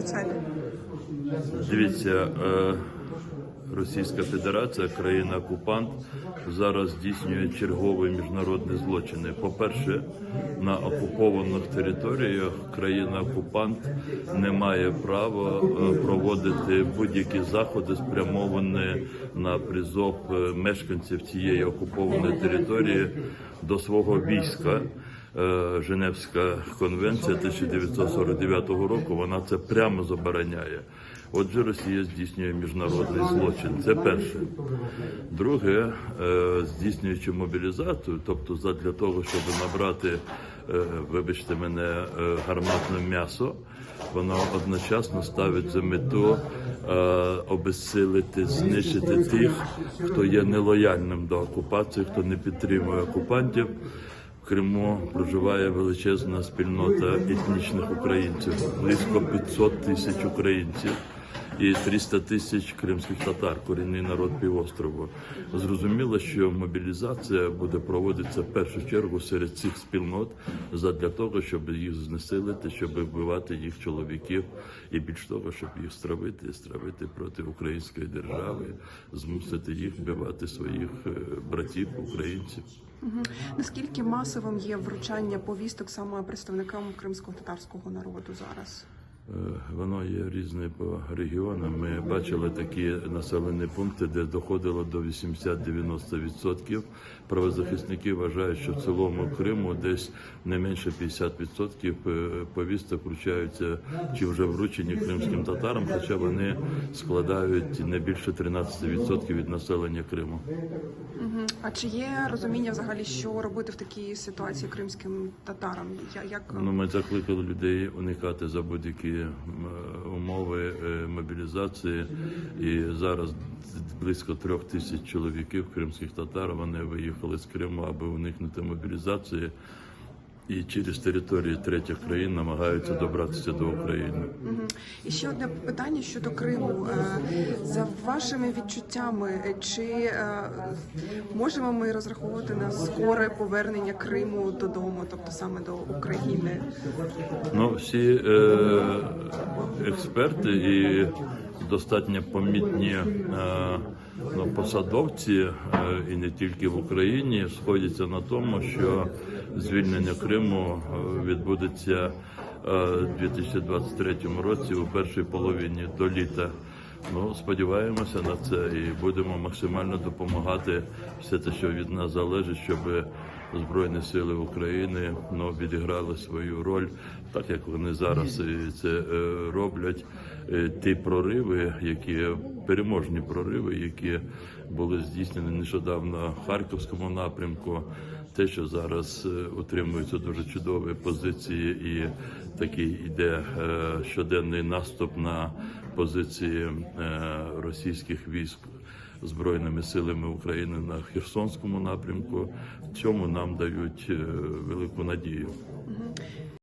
надзвичайно. Дивіться, е, Російська Федерація, країна-окупант, зараз здійснює чергові міжнародні злочини. По-перше, на окупованих територіях країна-окупант не має права е, проводити будь-які заходи, спрямовані на призов е, мешканців цієї окупованої території до свого війська. Е, Женевська конвенція 1949 року вона це прямо забороняє. Отже, Росія здійснює міжнародний злочин. Це перше. Друге, е, здійснюючи мобілізацію, тобто задля того, щоб набрати, е, вибачте мене, гарматне м'ясо, воно одночасно ставить за мету обезсилити, знищити тих, хто є нелояльним до окупації, хто не підтримує окупантів. Криму проживає величезна спільнота етнічних українців, близько 500 тисяч українців і 300 тисяч кримських татар, корінний народ півострову. Зрозуміло, що мобілізація буде проводитися в першу чергу серед цих спільнот задля того, щоб їх знесилити, щоб вбивати їх чоловіків, і більш того, щоб їх стравити, стравити проти української держави, змусити їх вбивати своїх е, братів, українців. Мгм. Наскільки масовим є вручання повісток саме представникам кримсько-татарського народу зараз? Е, Воно є різне по регіонам. Ми бачили такі населені пункти, де доходило до 80-90%. Правозахисники вважають, що в цілому Криму десь не менше 50% е, повісток вручаються чи вже вручені кримським татарам, хоча вони складають не більше 13% від населення Криму. А чи є розуміння взагалі, що робити в такій ситуації кримським татарам? Я- Як Ну, ми закликали людей уникати за будь-які умови е, мобілізації. І зараз близько трьох тисяч чоловіків кримських татар вони виїхали з Криму, аби уникнути мобілізації. І через території третіх країн намагаються добратися до України. І ще одне питання щодо Криму. Е, За вашими відчуттями, чи е, можемо ми розраховувати на скоре повернення Криму додому, тобто саме до України? Ну, всі е, експерти і достатньо помітні е, ну, посадовці, е, і не тільки в Україні, сходяться на тому, що звільнення Криму відбудеться відбудеться е, у 2023 році у першій половині до літа. Ну, сподіваємося на це і будемо максимально допомагати все те, що від нас залежить, щоб Збройні сили України ну, відіграли свою роль, так як вони зараз це е, роблять. Е, Ті прориви, які переможні прориви, які були здійснені нещодавно в Харківському напрямку, те, що зараз е, утримуються дуже чудові позиції, і такий іде е, щоденний наступ на позиції е, російських військ збройними силами України на Херсонському напрямку. В цьому нам дають велику надію.